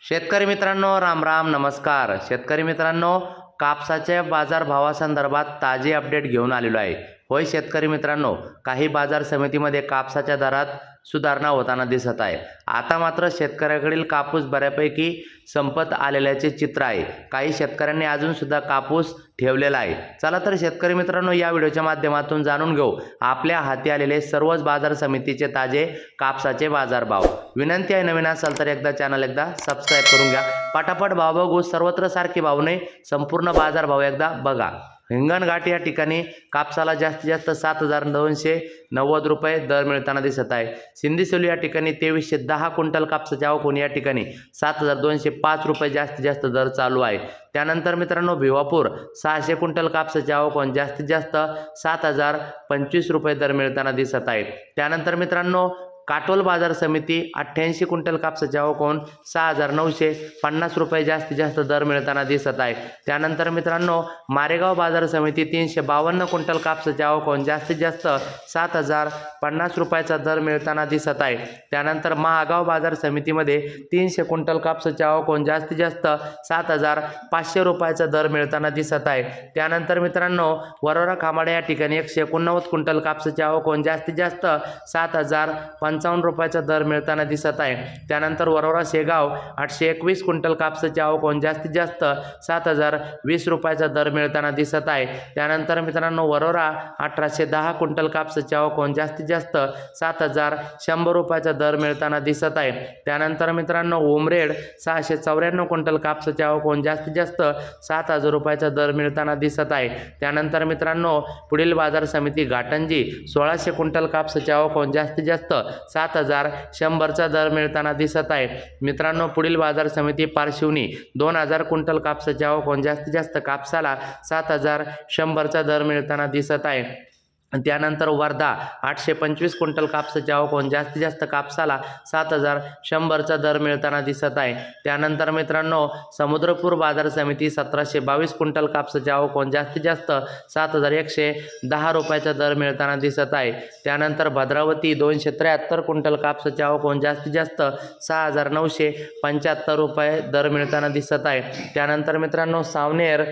शेतकरी मित्रांनो राम राम नमस्कार. शेतकरी मित्रांनो कापसाच्या बाजारभावासंदर्भात ताजे अपडेट घेऊन आलेलो आहे. होय शेतकरी मित्रांनो काही बाजार समितीमध्ये कापसाच्या दरात सुधारणा होताना दिसत आहे. आता मात्र शेतकऱ्याकडील कापूस बऱ्यापैकी संपत आलेल्याचे चित्र आहे. काही शेतकऱ्यांनी अजूनसुद्धा कापूस ठेवलेला आहे. चला तर शेतकरी मित्रांनो या व्हिडिओच्या माध्यमातून जाणून घेऊ. आपल्या हाती आलेले सर्वच बाजार समितीचे ताजे कापसाचे बाजारभाव. विनंती आहे नवीन असाल तर एकदा चॅनल एकदा सबस्क्राईब करून घ्या. पटापट भाव बघू सर्वत्र सारखे भाव नाही संपूर्ण बाजारभाव एकदा बघा. हिंगणघाट या ठिकाणी कापसाला जास्तीत जास्त सात हजार दोनशे नव्वद रुपये दर मिळताना दिसत आहे. सिंधीसोली या ठिकाणी तेवीसशे दहा क्विंटल कापसाचे आवक या ठिकाणी सात हजार दोनशे पाच रुपये जास्तीत जास्त दर चालू आहे. त्यानंतर मित्रांनो भिवापूर सहाशे क्विंटल कापसाचे आवक जास्तीत जास्त सात हजार पंचवीस रुपये दर मिळताना दिसत आहे. त्यानंतर मित्रांनो काटोल बाजार समिती अठ्ठ्याऐंशी क्विंटल कापसाच्या ओकून सहा हजार नऊशे पन्नास रुपये जास्तीत जास्त दर मिळताना दिसत आहे त्यानंतर मित्रांनो मारेगाव बाजार समिती तीनशे बावन्न क्विंटल कापसाच्या ओकून जास्तीत जास्त सात हजार पन्नास रुपयाचा दर मिळताना दिसत आहे त्यानंतर महागाव बाजार समितीमध्ये तीनशे क्विंटल कापसाच्या ओकून जास्तीत जास्त सात हजार पाचशे रुपयाचा दर मिळताना दिसत आहे त्यानंतर मित्रांनो वरोरा खामाडे या ठिकाणी एकशे एकोणनव्वद क्विंटल कापसाच्या ओकून जास्तीत जास्त सात हजार पंचावन्न रुपयाचा दर मिळताना दिसत आहे. त्यानंतर वरोरा शेगाव आठशे एकवीस क्विंटल कापसाची आवक होऊन जास्तीत जास्त सात हजार वीस रुपयाचा दर मिळताना दिसत आहे. त्यानंतर मित्रांनो वरोरा अठराशे दहा क्विंटल कापसाची आवक होऊन जास्तीत जास्त सात हजार शंभर रुपयाचा दर मिळताना दिसत आहे. त्यानंतर मित्रांनो उमरेड सहाशे चौऱ्याण्णव क्विंटल कापसाची आवक होऊन जास्तीत जास्त सात हजार रुपयाचा दर मिळताना दिसत आहे. त्यानंतर मित्रांनो पुढील बाजार समिती घाटंजी सोळाशे क्विंटल कापसाची आवक होऊन जास्तीत जास्त सात हजार शंभरचा दर मिळताना दिसत आहे. मित्रांनो पुढील बाजार समिती पारशिवनी दोन हजार क्विंटल कापसाची आवक होऊन जास्तीत जास्त कापसाला सात हजार शंभरचा दर मिळताना दिसत आहे. त्यानंतर वर्धा आठशे पंचवीस क्विंटल कापसाची आवक होऊन जास्तीत जास्त कापसाला सात हजार शंभरचा दर मिळताना दिसत आहे. त्यानंतर मित्रांनो समुद्रपूर बाजार समिती सतराशे बावीस क्विंटल कापसाची आवक होऊन जास्तीत जास्त सात हजार एकशे दहा रुपयाचा दर मिळताना दिसत आहे. त्यानंतर भद्रावती दोनशे त्र्याहत्तर क्विंटल कापसाची आवक होऊन जास्तीत जास्त सहा हजार नऊशे पंच्याहत्तर रुपये दर मिळताना दिसत आहे. त्यानंतर मित्रांनो सावनेर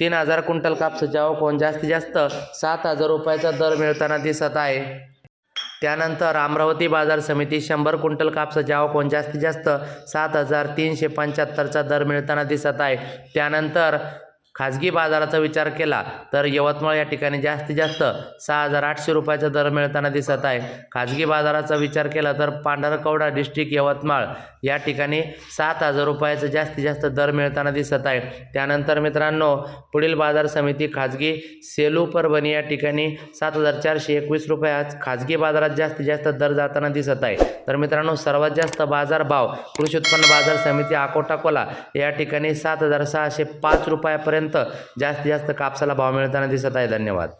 तीन हजार क्विंटल कापसाच्या आवक जास्तीत जास्त सात हजार रुपयाचा दर मिळताना दिसत आहे. त्यानंतर अमरावती बाजार समिती शंभर क्विंटल कापसाच्या आवक जास्तीत जास्त सात हजार तीनशे पंच्याहत्तरचा दर मिळताना दिसत आहे. त्यानंतर खाजगी बाजाराचा विचार केला तर यवतमाळ या ठिकाणी जास्तीत जास्त सहा हजार आठशे रुपयाचा दर मिळताना दिसत आहे. खाजगी बाजाराचा विचार केला तर पांढरकवडा डिस्ट्रिक्ट यवतमाळ या ठिकाणी सात हजार रुपयाचा जास्तीत जास्त दर मिळताना दिसत आहे. त्यानंतर मित्रांनो पुढील बाजार समिती खाजगी सेलू परभणी या ठिकाणी सात हजार चारशे एकवीस रुपयाच खाजगी बाजारात जास्तीत जास्त दर जाताना दिसत आहे. तर मित्रांनो सर्वात जास्त बाजार भाव कृषी उत्पन्न बाजार समिती अकोटाकोला या ठिकाणी सात हजार सहाशे पाच रुपयापर्यंत जास्तीत जास्त कापसाला भाव मिळताना दिसत आहे. धन्यवाद.